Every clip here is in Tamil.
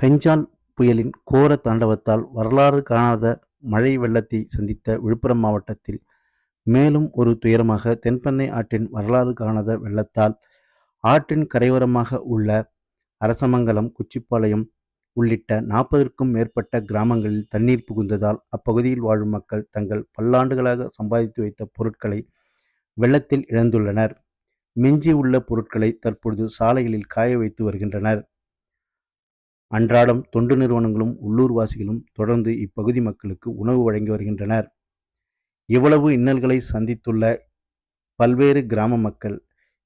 பெஞ்சான் புயலின் கோர தாண்டவத்தால் வரலாறு காணாத மழை வெள்ளத்தை சந்தித்த விழுப்புரம் மாவட்டத்தில் மேலும் ஒரு துயரமாக தென்பெண்ணை ஆற்றின் வரலாறு காணாத வெள்ளத்தால் ஆற்றின் கரையோரமாக உள்ள அரசமங்கலம் குச்சிப்பாளையம் உள்ளிட்ட நாற்பதற்கும் மேற்பட்ட கிராமங்களில் தண்ணீர் புகுந்ததால் அப்பகுதியில் வாழும் மக்கள் தங்கள் பல்லாண்டுகளாக சம்பாதித்து வைத்த பொருட்களை வெள்ளத்தில் இழந்துள்ளனர். மிஞ்சியுள்ள பொருட்களை தற்பொழுது சாலைகளில் காய வைத்து வருகின்றனர். அன்றாடம் தொண்டு நிறுவனங்களும் உள்ளூர்வாசிகளும் தொடர்ந்து இப்பகுதி மக்களுக்கு உணவு வழங்கி வருகின்றனர். இவ்வளவு இன்னல்களை சந்தித்துள்ள பல்வேறு கிராம மக்கள்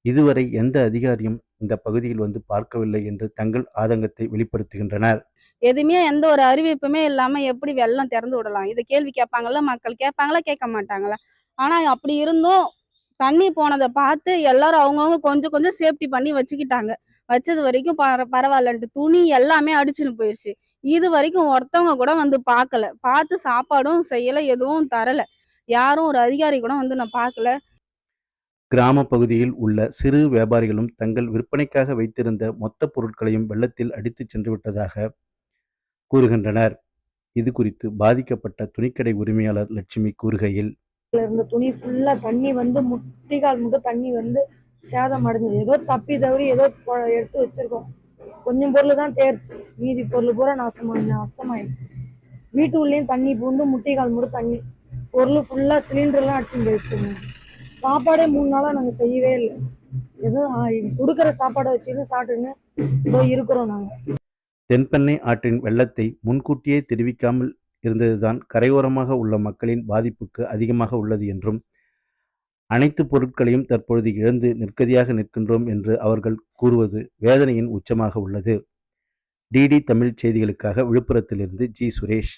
இதுவரை எந்த அதிகாரியும் இந்த பகுதியில் வந்து பார்க்கவில்லை என்று தங்கள் ஆதங்கத்தை வெளிப்படுத்துகின்றனர். எதுவுமே எந்த ஒரு அறிவிப்புமே இல்லாம எப்படி வெள்ளம் திறந்து விடலாம்? இது கேள்வி கேட்பாங்கல்ல மக்கள் கேட்பாங்களா கேட்க மாட்டாங்களா? ஆனா அப்படி இருந்தும் தண்ணி போனதை பார்த்து எல்லாரும் அவங்கவுங்க கொஞ்சம் கொஞ்சம் சேஃப்டி பண்ணி வச்சுக்கிட்டாங்க. வச்சது வரைக்கும் பர பரவாயில்லன்ட்டு துணி எல்லாமே அடிச்சுன்னு போயிடுச்சு இது வரைக்கும் ஒருத்தவங்க கூட வந்து பார்க்கல பார்த்து சாப்பாடும் செய்யல எதுவும் தரல. யாரும் ஒரு அதிகாரி கூட வந்து நான் பார்க்கல கிராம பகுதியில் உள்ள சிறு வியாபாரிகளும் தங்கள் விற்பனைக்காக வைத்திருந்த மொத்த பொருட்களையும் வெள்ளத்தில் அடித்துச் சென்று விட்டதாக கூறுகின்றனர். இது குறித்து பாதிக்கப்பட்ட துணிக்கடை உரிமையாளர் லட்சுமி கூறுகையில் இருந்த துணி ஃபுல்லா தண்ணி வந்து முட்டிக்கால் மட்டும் தண்ணி வந்து சேதம் அடைஞ்சது. ஏதோ தப்பி தவறி ஏதோ எடுத்து வச்சிருக்கோம். கொஞ்சம் பொருள் தான் தேர்ச்சி. மீதி பொருள் பூரா நாசமாக நஷ்டமாயிடுச்சு. வீட்டு உள்ளேயும் தண்ணி பூந்து முட்டைக்கால் மட்டும் தண்ணி. பொருள் ஃபுல்லா சிலிண்டர்லாம் அடிச்சுட்டு போயிடுச்சுங்க சாப்பாடே மூணு நாளா நாங்க செய்யவே இல்லை. எதுவும் ஆ, கொடுக்குற சாப்பாடை வச்சுன்னு சாப்பிட்டுன்னு ஏதோ இருக்கிறோம் நாங்க. தென்பெண்ணை ஆற்றின் வெள்ளத்தை முன்கூட்டியே தெரிவிக்காமல் இருந்ததுதான் கரையோரமாக உள்ள மக்களின் பாதிப்புக்கு அதிகமாக உள்ளது என்றும் அனைத்து பொருட்களையும் தற்பொழுது இழந்து நிற்கதியாக நிற்கின்றோம் என்று அவர்கள் கூறுவது வேதனையின் உச்சமாக உள்ளது. டிடி தமிழ் செய்திகளுக்காக விழுப்புரத்திலிருந்து ஜி. சுரேஷ்.